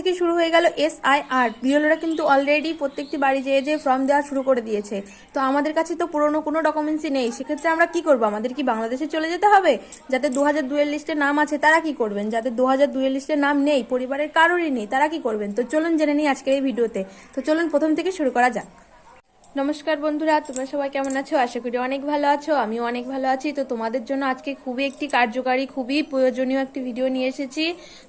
থেকে শুরু হয়ে গেল এস আই আর বিএলওরা কিন্তু অলরেডি প্রত্যেকটি বাড়ি যেয়ে যেয়ে ফর্ম দেওয়া শুরু করে দিয়েছে। তো আমাদের কাছে তো পুরনো কোনো ডকুমেন্টসই নেই, সেক্ষেত্রে আমরা কি করব? আমাদের কি বাংলাদেশে চলে যেতে হবে? যাতে দু হাজার দুয়ের লিস্টে নাম আছে, তারা কি করবেন? যাতে দু হাজার দুয়ের লিস্টে নাম নেই, পরিবারের কারোরই নেই, তারা কি করবেন? তো চলুন জেনে নিই আজকের এই ভিডিওতে। তো চলুন প্রথম থেকে শুরু করা যাক। নমস্কার বন্ধুরা, তোমরা সবাই কেমন আছো? আশা করি অনেক ভালো আছো, আমিও অনেক ভালো আছি। তো তোমাদের জন্য আজকে খুবই একটি কার্যকারী, খুবই প্রয়োজনীয় একটি ভিডিও নিয়ে এসেছি।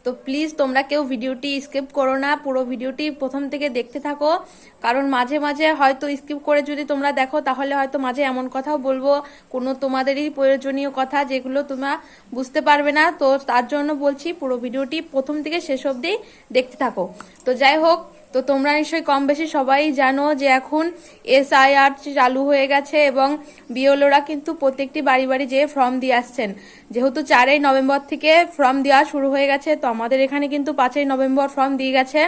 তো প্লিজ তোমরা কেউ ভিডিওটি স্কিপ করো না, পুরো ভিডিওটি প্রথম থেকে দেখতে থাকো। কারণ মাঝে মাঝে হয়তো স্কিপ করে যদি তোমরা দেখো, তাহলে হয়তো মাঝে এমন কথাও বলব। কোনো তোমাদেরই প্রয়োজনীয় কথা যেগুলো তোমরা বুঝতে পারবে না। তো তার জন্য বলছি, পুরো ভিডিওটি প্রথম থেকে শেষ অবধি দেখতে থাকো। তো যাই হোক তো তোমরা নিশ্চয়ই কম বেশি সবাই জানো যে এখন এসআইআর চালু হয়ে গেছে এবং বিওলোরা কিন্তু প্রত্যেকটি বাড়ি বাড়ি যেয়ে ফর্ম দিয়ে আসছেন। যেহেতু চারই নভেম্বর থেকে ফর্ম দেওয়া শুরু হয়ে গেছে, তো আমাদের এখানে কিন্তু পাঁচই নভেম্বর ফর্ম দিয়ে গেছে,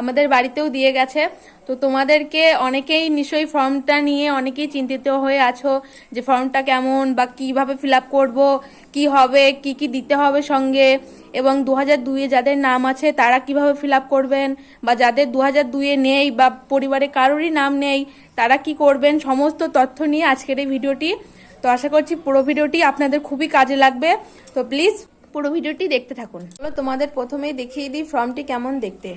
আমাদের বাড়িতেও দিয়ে গেছে। তো তোমাদেরকে অনেকেই নিশ্চয়ই ফর্মটা নিয়ে অনেকেই চিন্তিত হয়ে আছো যে ফর্মটা কেমন বা কীভাবে ফিল আপ করব, কি হবে, কি কি দিতে হবে সঙ্গে। এবং দু হাজার দুইয়ে যাদের নাম আছে, তারা কীভাবে ফিল আপ করবেন? বা যাদের দু হাজার দুইয়ে নেই বা পরিবারে কারোরই নাম নেই, তারা কি করবেন? সমস্ত তথ্য নিয়ে আজকের এই ভিডিওটি। তো আশা করছি পুরো ভিডিওটি আপনাদের খুবই কাজে লাগবে। তো প্লিজ পুরো ভিডিওটি দেখতে থাকুন। চলো তোমাদের প্রথমেই দেখিয়ে দিই ফর্মটি কেমন দেখতে।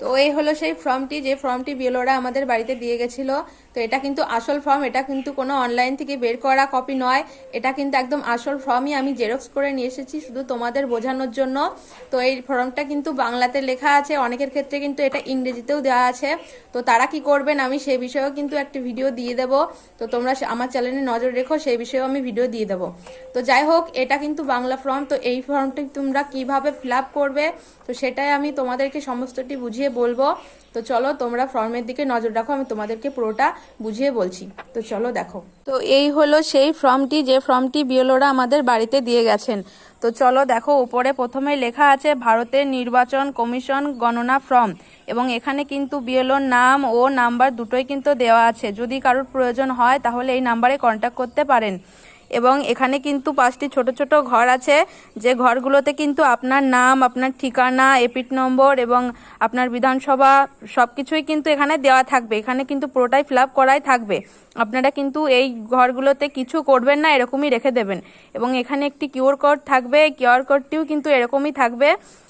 তো এই হলো সেই ফর্মটি, যে ফর্মটি বিএলওরা আমাদের বাড়িতে দিয়ে গেছিল। তো এটা কিন্তু আসল ফর্ম এটা কিন্তু কোনো অনলাইন থেকে বের করা কপি নয়। এটা কিন্তু একদম আসল ফর্মই আমি জেরক্স করে নিয়ে এসেছি শুধু তোমাদের বোঝানোর জন্য। তো এই ফর্মটা কিন্তু বাংলাতে লেখা আছে, অনেকের ক্ষেত্রে কিন্তু এটা ইংরেজিতেও দেওয়া আছে। তো তারা কি করবেন, আমি সেই বিষয়েও কিন্তু একটি ভিডিও দিয়ে দেবো। তো তোমরা আমার চ্যানেলে নজর রেখো, সেই বিষয়েও আমি ভিডিও দিয়ে দেবো। তো যাই হোক, এটা কিন্তু বাংলা ফর্ম তো এই ফর্মটি তোমরা কীভাবে ফিল করবে? তো সেটাই আমি তোমাদেরকে সমস্তটি বুঝিয়ে বলব। তো চলো তোমরা ফর্মের দিকে নজর রাখো, আমি তোমাদেরকে পুরোটা বুঝিয়ে বলছি। তো চলো দেখো। তো এই হলো সেই ফর্মটি, যে ফর্মটি বিএলওরা আমাদের বাড়িতে দিয়ে গেছেন। তো চলো দেখো, উপরে প্রথমে লেখা আছে, ভারতের নির্বাচন কমিশন গণনা ফর্ম। এবং এখানে কিন্তু বিএলওর নাম ও নাম্বার দুটোই কিন্তু দেওয়া আছে। যদি কারোর প্রয়োজন হয়, তাহলে এই নাম্বারে কন্ট্যাক্ট করতে পারেন। এবং এখানে কিন্তু পাঁচটি ছোট ছোট ঘর আছে। যে ঘরগুলোতে কিন্তু আপনার নাম, আপনার ঠিকানা এপিট নম্বর এবং আপনার বিধানসভা সব কিছুই কিন্তু এখানে দেওয়া থাকবে। এখানে কিন্তু পুরোটাই ফিল আপ করাই থাকবে। আপনারা কিন্তু এই ঘরগুলোতে কিছু করবেন না, এরকমই রেখে দেবেন। এবং এখানে একটি কিউআর কোড থাকবে, কিউআর কোডটিও কিন্তু এরকমই থাকবে।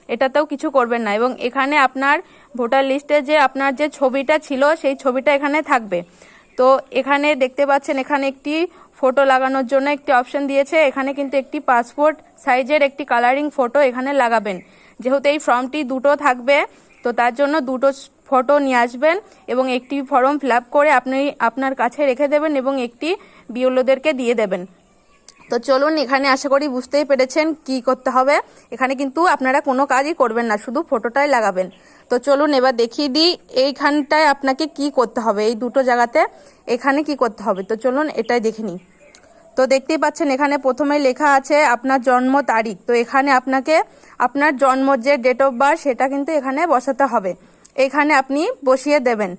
এটাতেও কিছু করবেন না। এবং এখানে আপনার ভোটার লিস্টে যে আপনার যে ছবিটা ছিল, সেই ছবিটা এখানে থাকবে। তো এখানে দেখতে পাচ্ছেন, এখানে একটি ফটো লাগানোর জন্য একটি অপশন দিয়েছে। এখানে কিন্তু একটি পাসপোর্ট সাইজের একটি কালারিং ফটো এখানে লাগাবেন। যেহেতু এই ফর্মটি দুটো থাকবে, তো তার জন্য দুটো ফটো নিয়ে আসবেন এবং একটি ফর্ম ফিল করে আপনি আপনার কাছে রেখে দেবেন এবং একটি বিওলোদেরকে দিয়ে দেবেন। তো চলুন এখানে আশা করি বুঝতেই পেরেছেন কি করতে হবে। এখানে কিন্তু আপনারা কোনো কাজই করবেন না, শুধু ফটোটাই লাগাবেন। তো চলুন এবার দেখিয়ে দিই এইখানটায় আপনাকে কি করতে হবে, এই দুটো জায়গাতে এখানে কি করতে হবে। তো চলুন এটাই দেখে নিই। তো দেখতেই পাচ্ছেন, এখানে প্রথমে লেখা আছে আপনার জন্ম তারিখ। তো এখানে আপনাকে আপনার জন্ম যে ডেট অফ বার্থ সেটা কিন্তু এখানে বসাতে হবে। এখানে আপনি বসিয়ে দেবেন।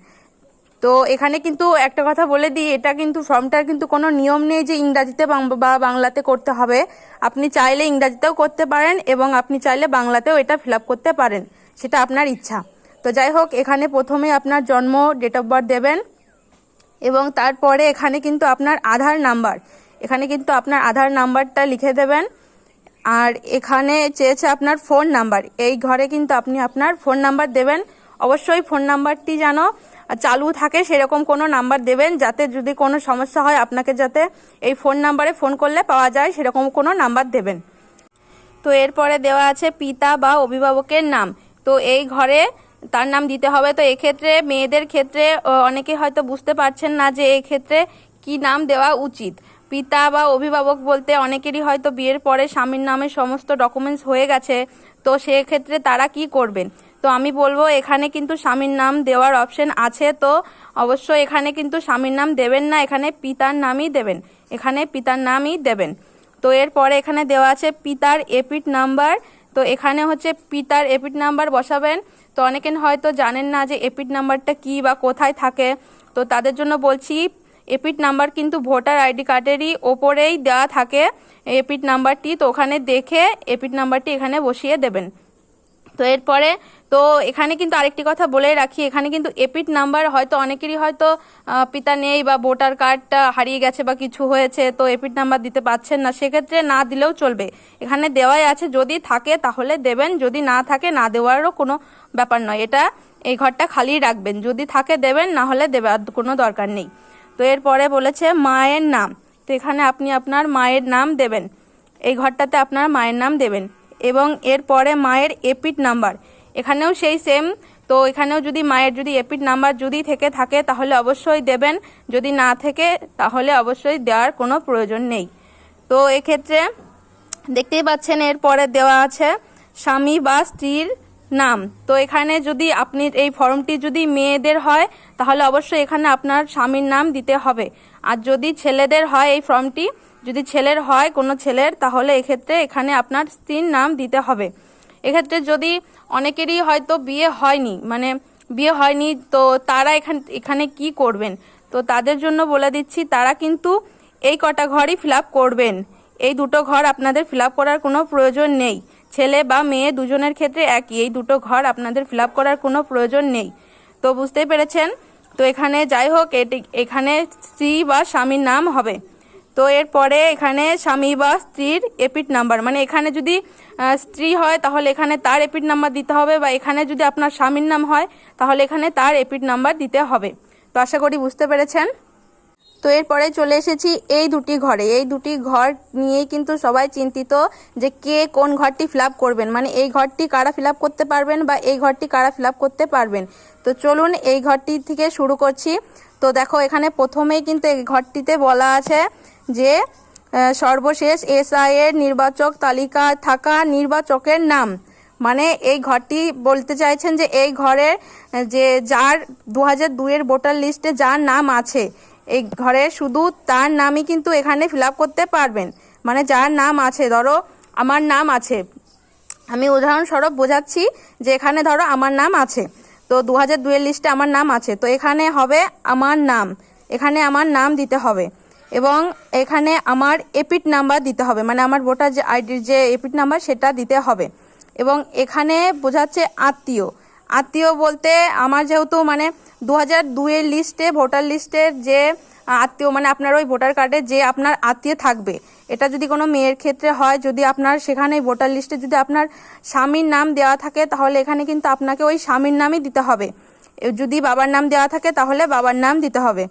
তো এখানে কিন্তু একটা কথা বলে দিই, এটা কিন্তু ফর্মটার কিন্তু কোনো নিয়ম নেই যে ইংরাজিতে বাং- বাংলাতে করতে হবে। আপনি চাইলে ইংরাজিতেও করতে পারেন এবং আপনি চাইলে বাংলাতেও এটা ফিল করতে পারেন। সেটা আপনার ইচ্ছা। তো যাই হোক, এখানে প্রথমে আপনার জন্ম ডেট অফ বার্থ দেবেন এবং তারপরে এখানে কিন্তু আপনার আধার নাম্বার এখানে কিন্তু আপনার আধার নাম্বারটা লিখে দেবেন। আর এখানে চেয়েছে আপনার ফোন নাম্বার। এই ঘরে কিন্তু আপনি আপনার ফোন নাম্বার দেবেন। অবশ্যই ফোন নাম্বারটি যেন চালু থাকে, সেরকম কোনো নাম্বার দেবেন, যাতে যদি কোনো সমস্যা হয় আপনাকে যাতে এই ফোন নাম্বারে ফোন করলে পাওয়া যায়, সেরকম কোনো নাম্বার দেবেন। তো এরপরে দেওয়া আছে পিতা বা অভিভাবকের নাম। তো এই ঘরে তার নাম দিতে হবে। তো এক্ষেত্রে মেয়েদের ক্ষেত্রে অনেকে হয়তো বুঝতে পারছেন না যে এই ক্ষেত্রে কি নাম দেওয়া উচিত। পিতা বা অভিভাবক বলতে অনেকেরই হয়তো বিয়ের পরে স্বামীর নামে সমস্ত ডকুমেন্টস হয়ে গেছে। তো সেক্ষেত্রে তারা কি করবেন? তো আমি বলব, এখানে কিন্তু স্বামীর নাম দেওয়ার অপশন আছে। তো অবশ্যই এখানে কিন্তু স্বামীর নাম দেবেন না, এখানে পিতার নামই দেবেন। এখানে পিতার নামই দেবেন। তো এরপরে এখানে দেওয়া আছে পিতার এপিট নাম্বার তো এখানে হচ্ছে পিতার এপিট নাম্বার বসাবেন। তো অনেকে হয়তো জানেন না যে এপিট নাম্বারটা কি বা কোথায় থাকে। তো তাদের জন্য বলছি এপিট নাম্বার কিন্তু ভোটার আইডি কার্ডেরই ওপরেই দেওয়া থাকে এপিট নাম্বারটি, তো ওখানে দেখে এপিট নাম্বারটি এখানে বসিয়ে দেবেন। তো এরপরে, তো এখানে কিন্তু আরেকটি কথা বলে রাখি, এখানে কিন্তু এপিট নাম্বার হয়তো অনেকেরই হয়তো পিতা নেই বা ভোটার কার্ডটা হারিয়ে গেছে বা কিছু হয়েছে, তো এপিট নাম্বার দিতে পারছেন না, সেক্ষেত্রে না দিলেও চলবে। এখানে দেওয়াই আছে, যদি থাকে তাহলে দেবেন, যদি না থাকে না দেওয়ারও কোনো ব্যাপার নয়। এটা এই ঘরটা খালি রাখবেন, যদি থাকে দেবেন, না হলে দেওয়ার কোনো দরকার নেই। তো এরপরে বলেছে, মায়ের নাম। তো এখানে আপনি আপনার মায়ের নাম দেবেন। এই ঘরটাতে আপনার মায়ের নাম দেবেন। এবং এরপরে মায়ের এপিট নাম্বার। এখানেও সেই সেম। তো এখানেও যদি মায়ের যদি এপিট নাম্বার যদি থেকে থাকে, তাহলে অবশ্যই দেবেন। যদি না থেকে, তাহলে অবশ্যই দেওয়ার কোনো প্রয়োজন নেই। তো এক্ষেত্রে দেখতেই পাচ্ছেন, এরপরে দেওয়া আছে, স্বামী বা স্ত্রীর নাম। তো এখানে যদি আপনি এই ফর্মটি যদি মেয়েদের হয়, তাহলে অবশ্যই এখানে আপনার স্বামীর নাম দিতে হবে। আর যদি ছেলেদের হয় এই ফর্মটি, যদি ছেলের হয় কোনো ছেলের, তাহলে এক্ষেত্রে এখানে আপনার স্ত্রীর নাম দিতে হবে। এক্ষেত্রে যদি অনেকেরই হয়তো বিয়ে হয়নি মানে বিয়ে হয়নি, তো তারা এখান, এখানে কি করবেন? তো তাদের জন্য বলে দিচ্ছি, তারা কিন্তু এই কটা ঘরই ফিল করবেন। এই দুটো ঘর আপনাদের ফিল করার কোনো প্রয়োজন নেই। ছেলে বা মেয়ে দুজনের ক্ষেত্রে একই। এই দুটো ঘর আপনাদের ফিল করার কোনো প্রয়োজন নেই। তো বুঝতেই পেরেছেন? তো এখানে যাই হোক, এটি, এখানে স্ত্রী বা স্বামীর নাম হবে। তো এরপরে এখানে স্বামী বা স্ত্রীর এপিট নাম্বার মানে এখানে যদি স্ত্রী হয়, তাহলে এখানে তার এপিট নাম্বার দিতে হবে বা এখানে যদি আপনার স্বামীর নাম হয়, তাহলে এখানে তার এপিট নাম্বার দিতে হবে। তো আশা করি বুঝতে পেরেছেন? তো এরপরে চলে এসেছি এই দুটি ঘরে। এই দুটি ঘর নিয়েই কিন্তু সবাই চিন্তিত যে কে কোন ঘরটি ফিল করবেন। মানে এই ঘরটি কারা ফিল করতে পারবেন বা এই ঘরটি কারা ফিল করতে পারবেন। তো চলুন এই ঘরটি থেকে শুরু করছি। তো দেখো এখানে প্রথমেই কিন্তু এই ঘরটিতে বলা আছে যে সর্বশেষ এসআই এর নির্বাচক তালিকা থাকা নির্বাচকের নাম। মানে এই ঘরটি বলতে চাইছেন যে এই ঘরের, যে যার দু হাজার দুইয়ের ভোটার লিস্টে যার নাম আছে এই ঘরে শুধু তার নামই কিন্তু এখানে ফিল করতে পারবেন। মানে যার নাম আছে, ধরো আমার নাম আছে। আমি উদাহরণস্বরূপ বোঝাচ্ছি যে এখানে ধরো আমার নাম আছে। তো দু হাজার দুইয়ের লিস্টে আমার নাম আছে। তো এখানে হবে আমার নাম। এখানে আমার নাম দিতে হবে। এবং এখানে আমার এপিট নাম্বার দিতে হবে। মানে আমার ভোটার যে আইডির যে এপিট নাম্বার সেটা দিতে হবে। এবং এখানে বোঝাচ্ছে আত্মীয়। আত্মীয় বলতে আমার যেহেতু মানে দু হাজার দুইয়ের লিস্টে ভোটার লিস্টের যে আত্মীয় মানে আপনার ওই ভোটার কার্ডে যে আপনার আত্মীয় থাকবে, এটা যদি কোনো মেয়ের ক্ষেত্রে হয়, যদি আপনার সেখানে ভোটার লিস্টে যদি আপনার স্বামীর নাম দেওয়া থাকে, তাহলে এখানে কিন্তু আপনাকে ওই স্বামীর নামই দিতে হবে। যদি বাবার নাম দেওয়া থাকে, তাহলে বাবার নাম দিতে হবে।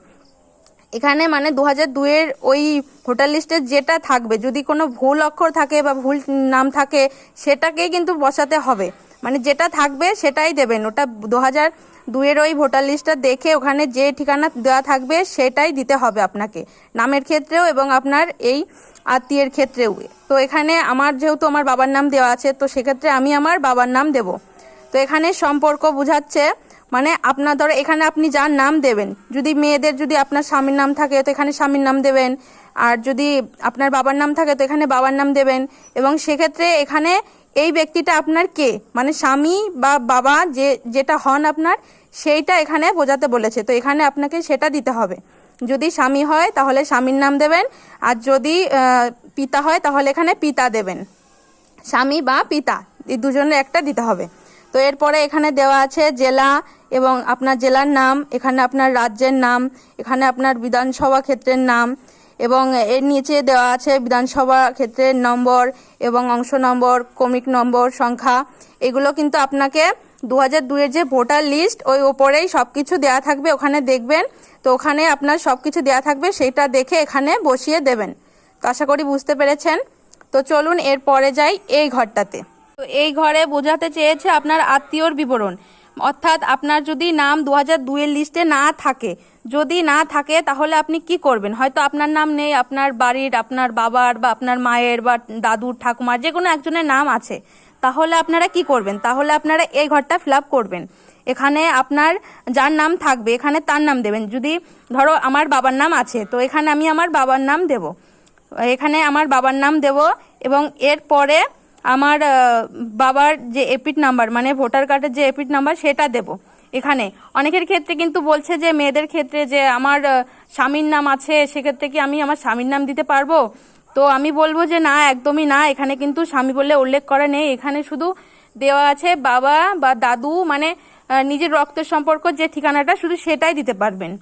এখানে মানে দু হাজার দুয়ের ওই ভোটার লিস্টে যেটা থাকবে, যদি কোনো ভুল অক্ষর থাকে বা ভুল নাম থাকে, সেটাকেই কিন্তু বসাতে হবে। মানে যেটা থাকবে সেটাই দেবেন। ওটা দু হাজার দুইয়ের ওই ভোটার লিস্টটা দেখে ওখানে যে ঠিকানা দেওয়া থাকবে সেটাই দিতে হবে আপনাকে। নামের ক্ষেত্রেও এবং আপনার এই আত্মীয়ের ক্ষেত্রেও। তো এখানে আমার যেহেতু আমার বাবার নাম দেওয়া আছে, তো সেক্ষেত্রে আমি আমার বাবার নাম দেব। তো এখানে সম্পর্ক বোঝাচ্ছে মানে আপনার ধরো এখানে আপনি যার নাম দেবেন, যদি মেয়েদের যদি আপনার স্বামীর নাম থাকে তো এখানে স্বামীর নাম দেবেন, আর যদি আপনার বাবার নাম থাকে তো এখানে বাবার নাম দেবেন, এবং সেক্ষেত্রে এখানে এই ব্যক্তিটা আপনার কে? মানে স্বামী বা বাবা যে, যেটা হন আপনার, সেইটা এখানে বোঝাতে বলেছে। তো এখানে আপনাকে সেটা দিতে হবে। যদি স্বামী হয়, তাহলে স্বামীর নাম দেবেন। আর যদি পিতা হয়, তাহলে এখানে পিতা দেবেন। স্বামী বা পিতা, এই দুজনের একটা দিতে হবে। তো এরপরে এখানে দেওয়া আছে জেলা এবং আপনার জেলার নাম, এখানে আপনার রাজ্যের নাম, এখানে আপনার বিধানসভা ক্ষেত্রের নাম এবং এর নিচে দেওয়া আছে বিধানসভা ক্ষেত্রের নম্বর এবং অংশ নম্বর কমিক নম্বর, সংখ্যা। এগুলো কিন্তু আপনাকে দু হাজার দুইয়ের যে ভোটার লিস্ট, ওই ওপরেই সব কিছু দেওয়া থাকবে, ওখানে দেখবেন। তো ওখানে আপনার সব কিছু দেওয়া থাকবে সেটা দেখে এখানে বসিয়ে দেবেন। তো আশা করি বুঝতে পেরেছেন। তো চলুন এরপরে যাই এই ঘরটাতে। তো এই ঘরে বোঝাতে চেয়েছে আপনার আত্মীয়র বিবরণ। অর্থাৎ আপনার যদি নাম দু হাজার দুইয়ের লিস্টে না থাকে, যদি না থাকে, তাহলে আপনি কি করবেন? হয়তো আপনার নাম নেই, আপনার বাড়ির, আপনার বাবার বা আপনার মায়ের বা দাদুর, ঠাকুমার, যে কোনো একজনের নাম আছে। তাহলে আপনারা কি করবেন? তাহলে আপনারা এই ঘরটা ফিল করবেন। এখানে আপনার যার নাম থাকবে, এখানে তার নাম দেবেন। যদি ধরো আমার বাবার নাম আছে, তো এখানে আমি আমার বাবার নাম দেব। এখানে আমার বাবার নাম দেব এবং এরপরে আমার বাবার যে এপিট নাম্বার মানে ভোটার কার্ডের যে এপিট নাম্বার সেটা দেব এখানে। অনেকের ক্ষেত্রে কিন্তু বলছে যে, মেয়েদের ক্ষেত্রে যে আমার স্বামীর নাম আছে, সেক্ষেত্রে কি আমি আমার স্বামীর নাম দিতে পারব? তো আমি বলব যে, না, একদমই না। এখানে কিন্তু স্বামী বলে উল্লেখ করা নেই। এখানে শুধু দেওয়া আছে বাবা বা দাদু মানে নিজের রক্তের সম্পর্ক, যে ঠিকানাটা, শুধু সেটাই দিতে পারবেন।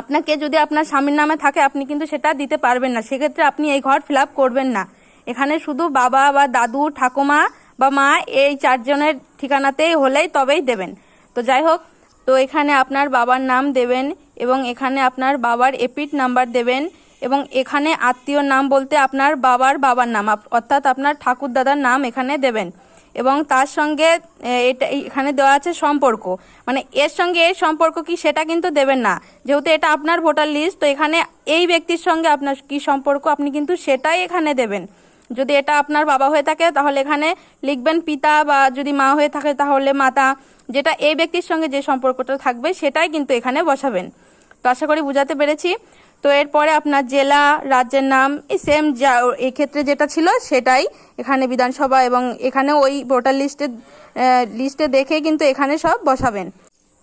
আপনাকে যদি আপনার স্বামীর নামে থাকে, আপনি কিন্তু সেটা দিতে পারবেন না। সেক্ষেত্রে আপনি এই ঘর ফিল করবেন না। এখানে শুধু বাবা বা দাদু, ঠাকুমা বা মা এই চারজনের ঠিকানাতেই হলেই তবেই দেবেন। তো যাই হোক, তো এখানে আপনার বাবার নাম দেবেন এবং এখানে আপনার বাবার এপিট নাম্বার দেবেন এবং এখানে আত্মীয় নাম বলতে আপনার বাবার বাবার নাম অর্থাৎ আপনার ঠাকুর দাদার নাম এখানে দেবেন। এবং তার সঙ্গে এটা এখানে দেওয়া আছে সম্পর্ক। মানে এর সঙ্গে এর সম্পর্ক কি সেটা কিন্তু দেবেন না। যেহেতু এটা আপনার ভোটার লিস্ট, তো এখানে এই ব্যক্তির সঙ্গে আপনার কি সম্পর্ক, আপনি কিন্তু সেটাই এখানে দেবেন। যদি এটা আপনার বাবা হয়ে থাকে, তাহলে এখানে লিখবেন পিতা বা যদি মা হয়ে থাকে, তাহলে মাতা। যেটা এই ব্যক্তির সঙ্গে যে সম্পর্কটা থাকবে, সেটাই কিন্তু এখানে বসাবেন। তো আশা করি বুঝাতে পেরেছি। তো এরপরে আপনার জেলা, রাজ্যের নাম, এই সেম যা, এই ক্ষেত্রে যেটা ছিল, সেটাই এখানে বিধানসভা এবং এখানে ওই ভোটার লিস্টে লিস্টে দেখে কিন্তু এখানে সব বসাবেন।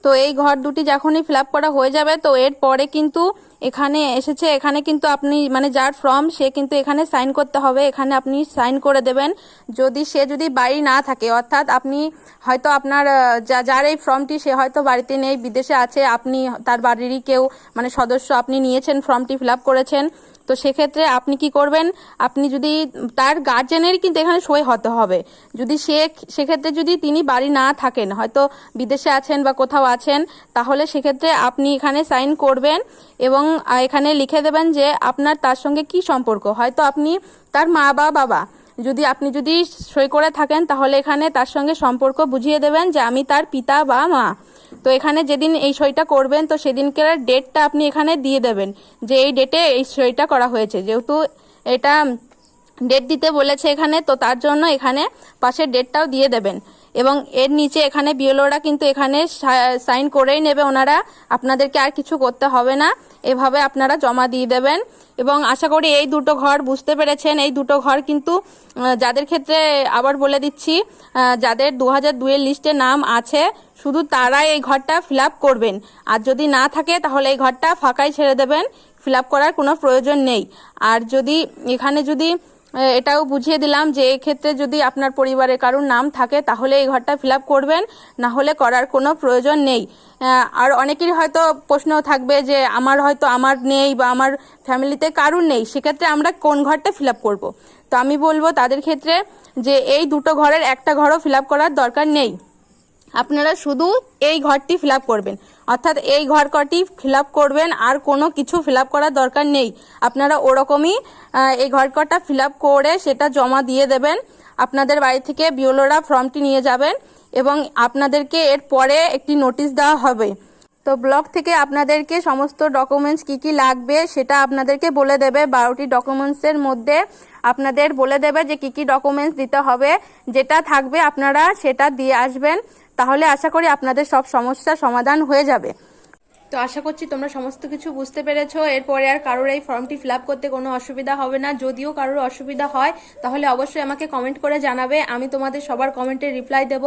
তো এই ঘর দুটি যখনই ফিল করা হয়ে যাবে, তো এরপরে কিন্তু এখানে এসেছে, এখানে কিন্তু আপনি মানে যার ফর্ম সে কিন্তু এখানে সাইন করতে হবে, এখানে আপনি সাইন করে দেবেন। যদি সে যদি বাড়ি না থাকে, অর্থাৎ আপনি হয়তো আপনার যা- যার এই ফর্মটি সে হয়তো বাড়িতে নেই, বিদেশে আছে, আপনি তার বাড়িরই কেউ মানে সদস্য আপনি নিয়েছেন ফর্মটি ফিল করেছেন তো সেক্ষেত্রে আপনি কি করবেন? আপনি যদি তার গার্জেনের কিন্তু এখানে সই হতে হবে। যদি সে সেক্ষেত্রে যদি তিনি বাড়ি না থাকেন, হয়তো বিদেশে আছেন বা কোথাও আছেন, তাহলে সেক্ষেত্রে আপনি এখানে সাইন করবেন এবং এখানে লিখে দেবেন যে আপনার তার সঙ্গে কি সম্পর্ক। হয়তো আপনি তার মা বা বাবা। যদি আপনি যদি সই করে থাকেন, তাহলে এখানে তার সঙ্গে সম্পর্ক বুঝিয়ে দেবেন যে আমি তার পিতা বা মা। তো এখানে যেদিন এই সইটা করবেন, তো সেদিনকার ডেটটা আপনি এখানে দিয়ে দেবেন যে এই ডেটে এই সইটা করা হয়েছে। যেহেতু এটা ডেট দিতে বলেছে এখানে, তো তার জন্য এখানে পাশের ডেটটাও দিয়ে দেবেন। এবং এর নিচে এখানে বিএলওরা কিন্তু এখানে সাইন করেই নেবে। ওনারা আপনাদেরকে আর কিছু করতে হবে না। এভাবে আপনারা জমা দিয়ে দেবেন। এবং আশা করি এই দুটো ঘর বুঝতে পেরেছেন। এই দুটো ঘর কিন্তু যাদের ক্ষেত্রে আবার বলে দিচ্ছি যাদের দু হাজার দুয়ের লিস্টে নাম আছে শুধু তারাই এই ঘরটা ফিল করবেন। আর যদি না থাকে, তাহলে এই ঘরটা ফাঁকাই ছেড়ে দেবেন। ফিল করার কোনো প্রয়োজন নেই। আর যদি এখানে যদি এটাও বুঝিয়ে দিলাম যে এক্ষেত্রে যদি আপনার পরিবারে কারোর নাম থাকে, তাহলে এই ঘরটা ফিল করবেন। না হলে করার কোনো প্রয়োজন নেই। আর অনেকেরই হয়তো প্রশ্ন থাকবে যে আমার হয়তো আমার নেই বা আমার ফ্যামিলিতে কারুর নেই, সেক্ষেত্রে আমরা কোন ঘরটা ফিল করব? তো আমি বলব তাদের ক্ষেত্রে যে এই দুটো ঘরের একটা ঘরও ফিল করার দরকার নেই। আপনারা শুধু এই ঘরটি ফিল করবেন। অর্থাৎ এই ঘর কটি ফিল করবেন, আর কোনো কিছু ফিল করার দরকার নেই। আপনারা ওরকমই এই ঘর কটা ফিল করে সেটা জমা দিয়ে দেবেন। আপনাদের বাড়ি থেকে বিওলোরা ফর্মটি নিয়ে যাবেন এবং আপনাদেরকে এর পরে একটি নোটিশ দেওয়া হবে। তো ব্লক থেকে আপনাদেরকে সমস্ত ডকুমেন্টস কি কি লাগবে সেটা আপনাদেরকে বলে দেবে। বারোটি ডকুমেন্টসের মধ্যে আপনাদের বলে দেবে যে কি কি ডকুমেন্টস দিতে হবে, যেটা থাকবে আপনারা সেটা দিয়ে আসবেন। তাহলে আশা করি আপনাদের সব সমস্যা সমাধান হয়ে যাবে। তো আশা করছি তোমরা সমস্ত কিছু বুঝতে পেরেছ। এরপরে আর কারোর এই ফর্মটি ফিল করতে কোনো অসুবিধা হবে না। যদিও কারোর অসুবিধা হয়, তাহলে অবশ্যই আমাকে কমেন্ট করে জানাবে। আমি তোমাদের সবার কমেন্টে রিপ্লাই দেব।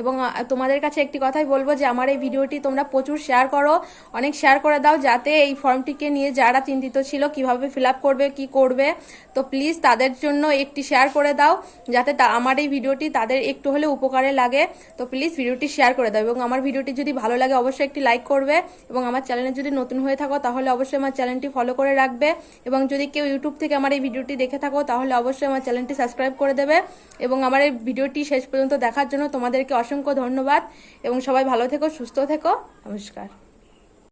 এবং তোমাদের কাছে একটি কথাই বলব যে, আমার এই ভিডিওটি তোমরা প্রচুর শেয়ার করো। অনেক শেয়ার করে দাও যাতে এই ফর্মটিকে নিয়ে যারা চিন্তিত ছিল, কীভাবে ফিল করবে, কি করবে, তো প্লিজ তাদের জন্য একটি শেয়ার করে দাও। যাতে আমার এই ভিডিওটি তাদের একটু হলে উপকারে লাগে। তো প্লিজ ভিডিওটি শেয়ার করে দাও। এবং আমার ভিডিওটি যদি ভালো লাগে, অবশ্যই একটি লাইক করবে। এবং আমার চ্যানেলে যদি নতুন হয়ে থাকো, তাহলে অবশ্যই আমার চ্যানেলটি ফলো করে রাখবে। এবং যদি কেউ ইউটিউব থেকে আমার এই ভিডিওটি দেখে থাকো, তাহলে অবশ্যই আমার চ্যানেলটি সাবস্ক্রাইব করে দেবে। এবং আমার এই ভিডিওটি শেষ পর্যন্ত দেখার জন্য তোমাদেরকে অসংখ্য ধন্যবাদ। এবং সবাই ভালো থেকো, সুস্থ থেকো। নমস্কার।